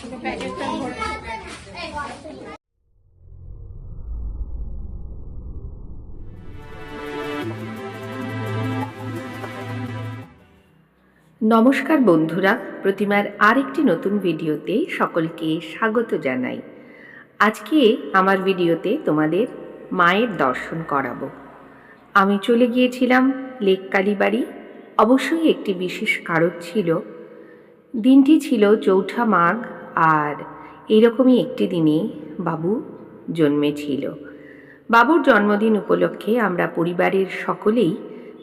নমস্কার বন্ধুরা, প্রতিমার আরেকটি নতুন ভিডিওতে সকলকে স্বাগত জানাই। আজকে আমার ভিডিওতে তোমাদের মায়ের দর্শন করাবো। আমি চলে গিয়েছিলাম লেক কালীবাড়ি। অবশ্যই একটি বিশেষ কারণ ছিল, দিনটি ছিল চৌঠা মাঘ আর এইরকমই একটি দিনে বাবু জন্মেছিল। বাবুর জন্মদিন উপলক্ষে আমরা পরিবারের সকলেই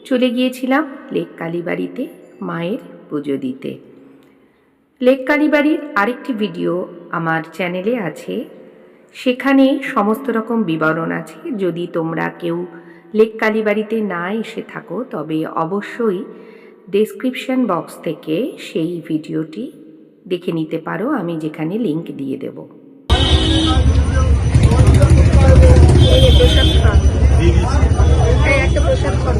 চলে গিয়েছিলাম লেক কালীবাড়িতে মায়ের পুজো দিতে। লেক কালীবাড়ির আরেকটি ভিডিও আমার চ্যানেলে আছে। সেখানে সমস্ত রকম বিবরণ আছে। যদি তোমরা কেউ লেক কালীবাড়িতে না এসে থাকো, তবে অবশ্যই ডেসক্রিপশন বক্স থেকে সেই ভিডিওটি দেখে নিতে পারো আমি যেখানে লিংক দিয়ে দেবো। এই যে প্রসাদ খান এই একটা প্রসাদ খাব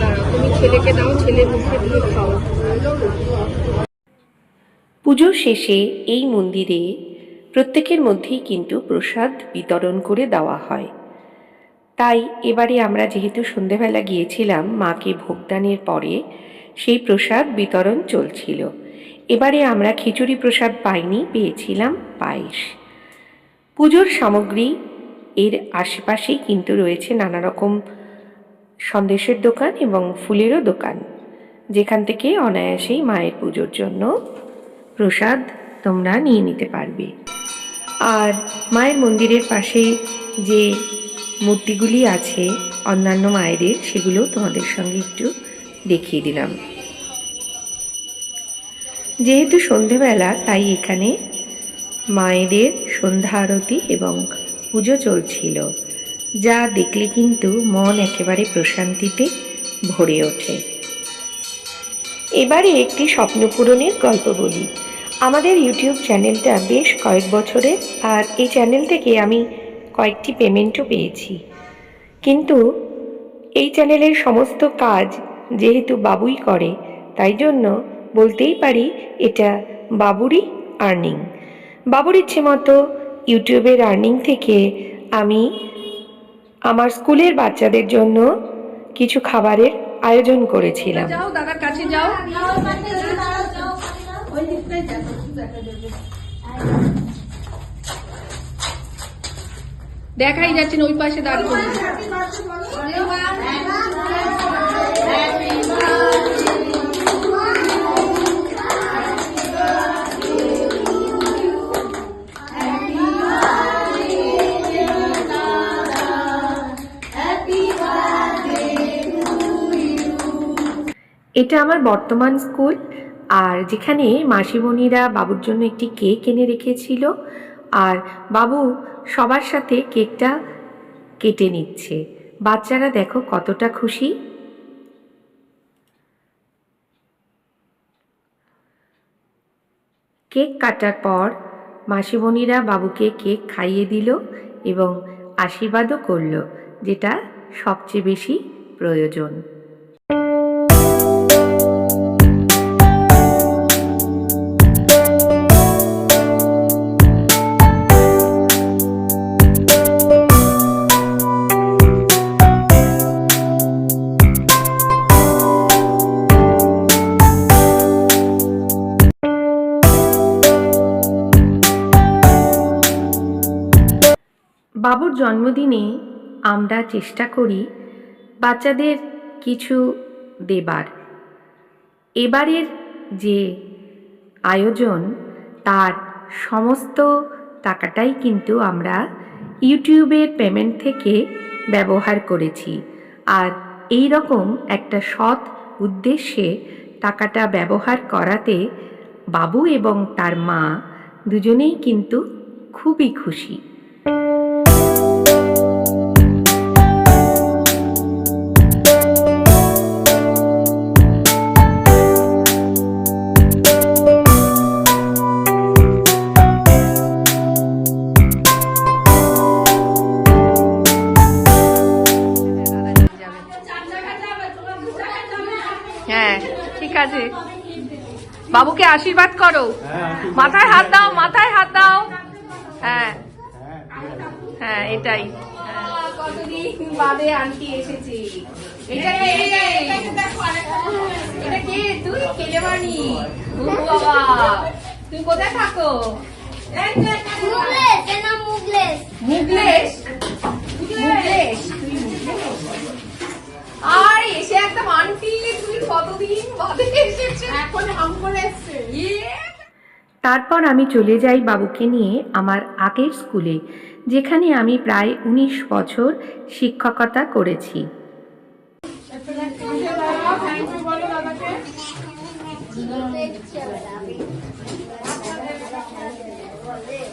দাঁড়াও, তুমি ছেলেকে দাও ছেলে মুখে দিয়ে খাও পুজো শেষে এই মন্দিরে প্রত্যেকের মধ্যেই কিন্তু প্রসাদ বিতরণ করে দেওয়া হয়। তাই এবারে আমরা যেহেতু সন্ধেবেলা গিয়েছিলাম মাকে ভোগদানের পরে সেই প্রসাদ বিতরণ চলছিল। এবারে আমরা খিচুড়ি প্রসাদ পাইনি, পেয়েছিলাম পায়েস। পুজোর সামগ্রী এর আশেপাশেই কিন্তু রয়েছে নানা রকম সন্দেশের দোকান এবং ফুলেরও দোকান। যেখান থেকে অনায়াসেই মায়ের পুজোর জন্য প্রসাদ তোমরা নিয়ে নিতে পারবে। আর মায়ের মন্দিরের পাশে যে মূর্তিগুলি আছে, অন্যান্য মায়েদের, সেগুলো তোমাদের সঙ্গে একটু দেখিয়ে দিলাম। যেহেতু সন্ধেবেলা, তাই এখানে মায়েদের সন্ধ্যা আরতি এবং পুজো চলছিল, যা দেখলে কিন্তু মন একেবারে প্রশান্তিতে ভরে ওঠে। এবারে একটি স্বপ্ন পূরণের গল্প বলি। আমাদের ইউটিউব চ্যানেলটা বেশ কয়েক বছরের, আর এই চ্যানেল থেকে আমি কয়েকটি পেমেন্টও পেয়েছি। কিন্তু এই চ্যানেলের সমস্ত কাজ যেহেতু বাবুই করে, তাই জন্য বলতেই পারি এটা বাবুরই আর্নিং বাবুর ইচ্ছে মতো ইউটিউবের আর্নিং থেকে আমি আমার স্কুলের বাচ্চাদের জন্য কিছু খাবারের আয়োজন করেছিলাম। যাও দেখাই যাচ্ছে না, ওই পাশে দাঁড়িয়ে এটা আমার বর্তমান স্কুল। আর যেখানে মাসিমণিরা বাবুর জন্য একটি কেক এনে রেখেছিল। আর বাবু সবার সাথে কেকটা কেটে নিচ্ছে। বাচ্চারা দেখো কতটা খুশি। কেক কাটার পর মাসিমণিরা বাবুকে কেক খাইয়ে দিল এবং আশীর্বাদও করল, যেটা সবচেয়ে বেশি প্রয়োজন। বাবুর জন্মদিনে আমরা চেষ্টা করি বাচ্চাদের কিছু দেবার। এবারের যে আয়োজন, তার সমস্ত টাকাটাই কিন্তু আমরা ইউটিউবের পেমেন্ট থেকে ব্যবহার করেছি। আর এই রকম একটা সৎ উদ্দেশ্যে টাকাটা ব্যবহার করাতে বাবু এবং তার মা দুজনেই কিন্তু খুবই খুশি। আছে। বাবুকে আশীর্বাদ করো। মাথায় হাত দাও মাথায় হাত দাও। হ্যাঁ। হ্যাঁ এটাই। কতদিন বাদে আন্টি এসেছে? এটা কে? এটা কে? তুই? কেটে বানি বাবা। তুই কোথায় থাকো? মুগলেশ মুগলেশ? মুগলেশ আর এসে একটা আন্টি তুই বাদে এসেছিস এখন হাম করে এসছে। তারপর আমি চলে যাই বাবুকে নিয়ে আমার আগের স্কুলে যেখানে আমি প্রায় উনিশ বছর শিক্ষকতা করেছি।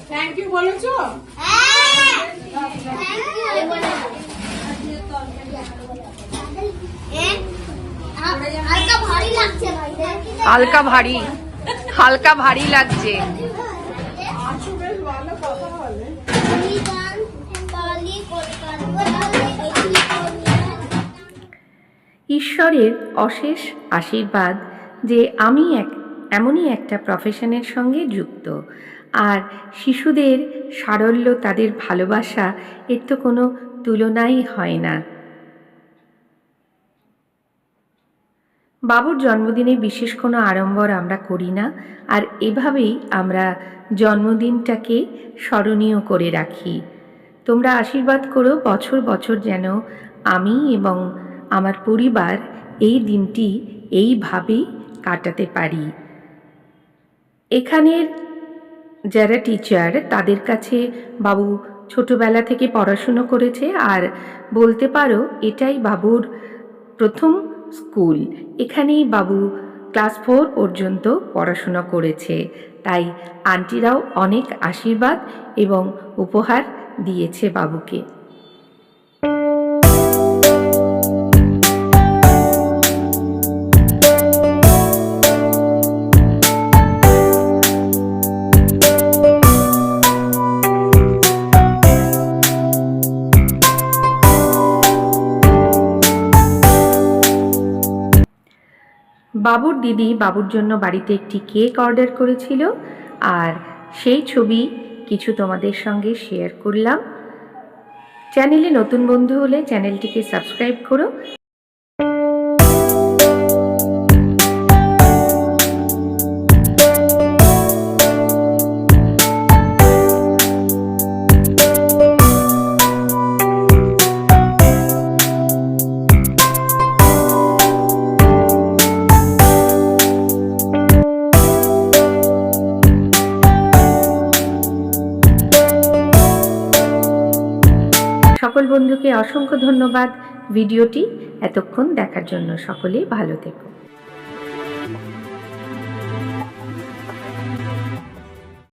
থ্যাংক ইউ বলেছ? হালকা ভারী হালকা ভারী লাগছে। ঈশ্বরের অশেষ আশীর্বাদ যে আমি এক, এমনই একটা প্রফেশনের সঙ্গে যুক্ত। আর শিশুদের সারল্য, তাদের ভালোবাসা, এর তো কোনো তুলনাই হয় না। বাবুর জন্মদিনে বিশেষ কোনো আড়ম্বর আমরা করি না, আর এভাবেই আমরা জন্মদিনটাকে স্মরণীয় করে রাখি। তোমরা আশীর্বাদ করো, বছর বছর যেন আমি এবং আমার পরিবার এই দিনটি এইভাবেই কাটাতে পারি। এখানের যারা টিচার তাদের কাছে বাবু ছোটবেলা থেকে পড়াশুনো করেছে, আর বলতে পারো এটাই বাবুর প্রথম স্কুল। এখানেই বাবু ক্লাস ফোর পর্যন্ত পড়াশোনা করেছে। তাই আন্টিরাও অনেক আশীর্বাদ এবং উপহার দিয়েছে বাবুকে। বাবুর দিদি বাবুর জন্য বাড়িতে একটি কেক অর্ডার করেছিল আর সেই ছবি কিছু তোমাদের সঙ্গে শেয়ার করলাম। চ্যানেলে নতুন বন্ধু হলে চ্যানেলটিকে সাবস্ক্রাইব করো। সকল বন্ধুকে অসংখ্য ধন্যবাদ। ভিডিওটি এতক্ষণ দেখার জন্য সকলেই ভালো থেকো।